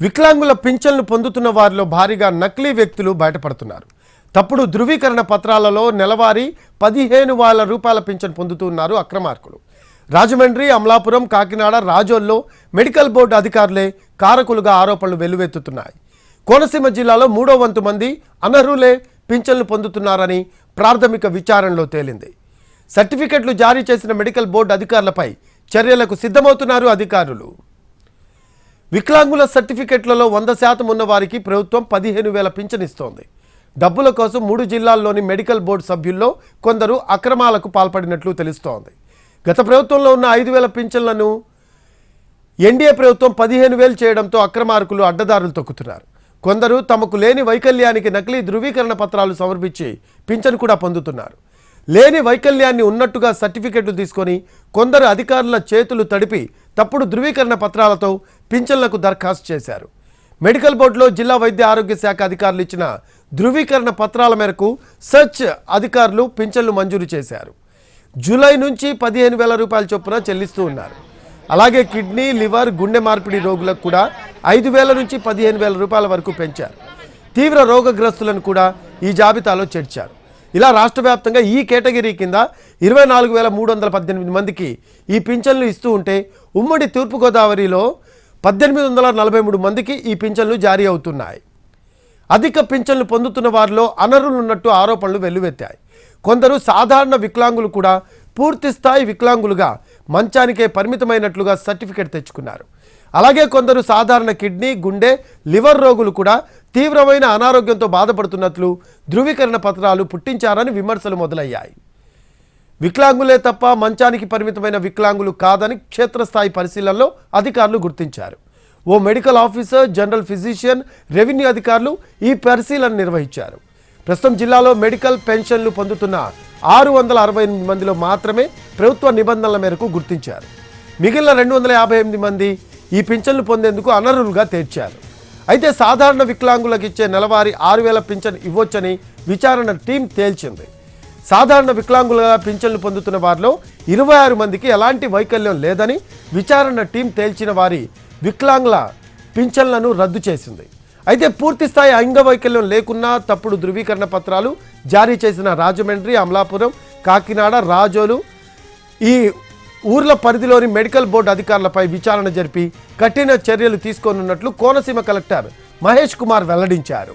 వికలాంగుల పింఛన్లు పొందుతున్న వారిలో భారీగా నకిలీ వ్యక్తులు బయటపడుతున్నారు. తప్పుడు ధృవీకరణ పత్రాలలో నెలవారీ పదిహేను వేల రూపాయల పింఛన్ పొందుతున్నారు అక్రమార్కులు. రాజమండ్రి అమలాపురం కాకినాడ రాజోల్లో మెడికల్ బోర్డు అధికారులే కారకులుగా ఆరోపణలు వెల్లువెత్తుతున్నాయి. కోనసీమ జిల్లాలో మూడో వంతు మంది అనర్హులే పింఛన్లు పొందుతున్నారని ప్రాథమిక విచారణలో తేలింది. సర్టిఫికెట్లు జారీ చేసిన మెడికల్ బోర్డు అధికారులపై చర్యలకు సిద్ధమవుతున్నారు అధికారులు. వికలాంగుల సర్టిఫికెట్లలో వంద శాతం ఉన్న వారికి ప్రభుత్వం పదిహేను వేల పింఛనిస్తోంది. డబ్బుల కోసం మూడు జిల్లాల్లోని మెడికల్ బోర్డు సభ్యుల్లో కొందరు అక్రమాలకు పాల్పడినట్లు తెలుస్తోంది. గత ప్రభుత్వంలో ఉన్న ఐదు వేల పింఛన్లను ఎన్డీఏ ప్రభుత్వం పదిహేను వేలు చేయడంతో అక్రమార్కులు అడ్డదారులు తొక్కుతున్నారు. కొందరు తమకు లేని వైకల్యానికి నకిలీ ధృవీకరణ పత్రాలు సమర్పించి పింఛను కూడా పొందుతున్నారు. లేని వైకల్యాన్ని ఉన్నట్టుగా సర్టిఫికెట్లు తీసుకొని కొందరు అధికారుల చేతులు తడిపి తప్పుడు ధృవీకరణ పత్రాలతో పింఛన్లకు దరఖాస్తు చేశారు. మెడికల్ బోర్డులో జిల్లా వైద్య ఆరోగ్య శాఖ అధికారులు ఇచ్చిన ధృవీకరణ పత్రాల మేరకు సెర్చ్ అధికారులు పింఛన్లు మంజూరు చేశారు. జూలై నుంచి పదిహేను వేల రూపాయల చొప్పున చెల్లిస్తూ ఉన్నారు. అలాగే కిడ్నీ లివర్ గుండె మార్పిడి రోగులకు కూడా ఐదు వేల నుంచి పదిహేను వేల రూపాయల వరకు పెంచారు. తీవ్ర రోగగ్రస్తులను కూడా ఈ జాబితాలో చేర్చారు. ఇలా రాష్ట్ర వ్యాప్తంగా ఈ కేటగిరీ కింద ఇరవై నాలుగు వేల మూడు వందల పద్దెనిమిది మందికి ఈ పింఛన్లు ఇస్తూ ఉంటే ఉమ్మడి తూర్పుగోదావరిలో పద్దెనిమిది వందల నలభై మూడు మందికి ఈ పింఛన్లు జారీ అవుతున్నాయి. అధిక పింఛన్లు పొందుతున్న వారిలో అనర్హులు ఉన్నట్టు ఆరోపణలు వెల్లువెత్తాయి. కొందరు సాధారణ వికలాంగులు కూడా పూర్తిస్థాయి వికలాంగులుగా మంచానికే పరిమితమైనట్లుగా సర్టిఫికెట్ తెచ్చుకున్నారు. అలాగే కొందరు సాధారణ కిడ్నీ గుండె లివర్ రోగులు కూడా తీవ్రమైన అనారోగ్యంతో బాధపడుతున్నట్లు ధృవీకరణ పత్రాలు పుట్టించారని విమర్శలు మొదలయ్యాయి. వికలాంగులే తప్ప మంచానికి పరిమితమైన వికలాంగులు కాదని క్షేత్రస్థాయి పరిశీలనలో అధికారులు గుర్తించారు. ఓ medical officer general physician revenue అధికారులు ఈ పరిశీలన నిర్వహించారు. ప్రస్తుతం జిల్లాలో మెడికల్ పెన్షన్లు పొందుతున్న ఆరు వందల అరవై ఎనిమిది మందిలో మాత్రమే ప్రభుత్వ నిబంధనల మేరకు గుర్తించారు. మిగిలిన రెండు వందల యాభై ఎనిమిది మంది ఈ పింఛన్లు పొందేందుకు అనర్హులుగా తేర్చారు అయితే సాధారణ వికలాంగులకు ఇచ్చే నెలవారీ ఆరు వేల పింఛన్ ఇవ్వొచ్చని విచారణ టీం తేల్చింది. సాధారణ వికలాంగులుగా పింఛన్లు పొందుతున్న వారిలో ఇరవై ఆరు మందికి ఎలాంటి వైకల్యం లేదని విచారణ టీం తేల్చిన వారి వికలాంగుల పింఛన్లను రద్దు చేసింది. అయితే పూర్తి స్థాయి అంగవైకల్యం లేకున్నా తప్పుడు ధృవీకరణ పత్రాలు జారీ చేసిన రాజమండ్రి అమలాపురం కాకినాడ రాజోలు ఈ ఊర్ల పరిధిలోని మెడికల్ బోర్డు అధికారులపై విచారణ జరిపి కఠిన చర్యలు తీసుకోనున్నట్లు కోనసీమ కలెక్టర్ మహేష్ కుమార్ వెల్లడించారు.